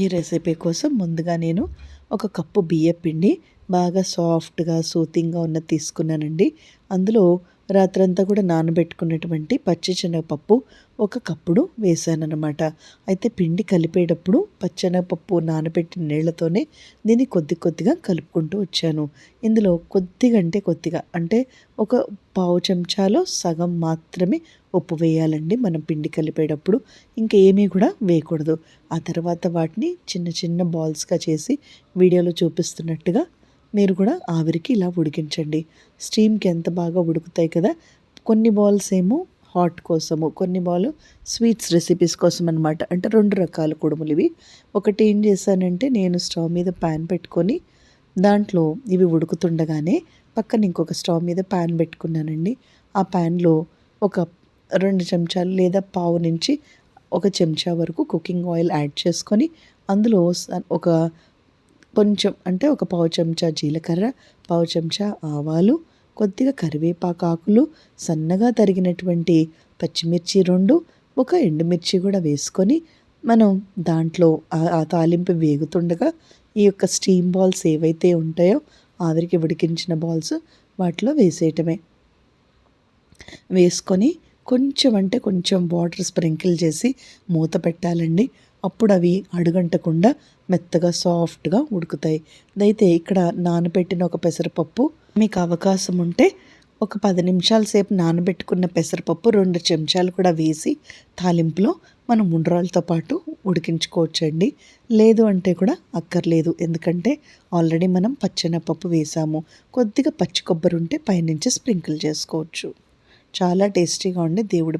ఈ రెసిపీ కోసం ముందుగా నేను ఒక కప్పు బియ్యం పిండి బాగా సాఫ్ట్గా సూతింగ్గా ఉన్న తీసుకున్నానండి. అందులో రాత్రంతా కూడా నానబెట్టుకున్నటువంటి పచ్చి శనగపప్పు ఒక కప్పుడు వేసానన్నమాట అయితే పిండి కలిపేటప్పుడు పచ్చెనగపప్పు నానబెట్టిన నీళ్ళతోనే దీన్ని కొద్ది కొద్దిగా కలుపుకుంటూ వచ్చాను. ఇందులో కొద్దిగా అంటే కొద్దిగా అంటే ఒక పావు చెంచాలో సగం మాత్రమే ఉప్పు వేయాలండి మనం పిండి కలిపేటప్పుడు. ఇంకేమీ కూడా వేయకూడదు. ఆ తర్వాత వాటిని చిన్న చిన్న బాల్స్గా చేసి వీడియోలో చూపిస్తున్నట్టుగా మీరు కూడా ఆవిరికి ఇలా ఉడికించండి. స్టీమ్కి ఎంత బాగా ఉడుకుతాయి కదా! కొన్ని బాల్స్ ఏమో హాట్ కోసము కొన్ని బాల్ స్వీట్స్ రెసిపీస్ కోసం అనమాట అంటే రెండు రకాల కుడుములు ఇవి. ఒకటి ఏం చేశానంటే నేను స్టవ్ మీద ప్యాన్ పెట్టుకొని దాంట్లో ఇవి ఉడుకుతుండగానే పక్కన ఇంకొక స్టవ్ మీద ప్యాన్ పెట్టుకున్నానండి. ఆ ప్యాన్లో ఒక రెండు చెంచాలు లేదా పావు నుంచి ఒక చెంచా వరకు కుకింగ్ ఆయిల్ యాడ్ చేసుకొని అందులో ఒక కొంచెం అంటే ఒక పావు చెంచా జీలకర్ర పావు చెంచా ఆవాలు కొద్దిగా కరివేపాకు ఆకులు సన్నగా తరిగినటువంటి పచ్చిమిర్చి రెండు ఒక ఎండుమిర్చి కూడా వేసుకొని మనం దాంట్లో ఆ తాలింపు వేగుతుండగా ఈ యొక్క స్టీమ్ బాల్స్ ఏవైతే ఉంటాయో ఆవిరికి ఉడికించిన బాల్స్ వాటిలో వేసేయటమే. వేసుకొని కొంచెం అంటే కొంచెం వాటర్ స్ప్రింకిల్ చేసి మూత పెట్టాలండి. అప్పుడు అవి అడుగంటకుండా మెత్తగా సాఫ్ట్గా ఉడుకుతాయి. అయితే ఇక్కడ నానబెట్టిన ఒక పెసరపప్పు. మీకు అవకాశం ఉంటే ఒక పది నిమిషాల సేపు నానబెట్టుకున్న పెసరపప్పు రెండు చెంచాలు కూడా వేసి తాలింపులో మనం ఉండ్రాలతో పాటు ఉడికించుకోవచ్చండి. లేదు అంటే కూడా అక్కర్లేదు. ఎందుకంటే ఆల్రెడీ మనం పచ్చెనపప్పు వేసాము. కొద్దిగా పచ్చి కొబ్బరి ఉంటే పైనుంచి స్ప్రింకిల్ చేసుకోవచ్చు. చాలా టేస్టీగా ఉండి దేవుడి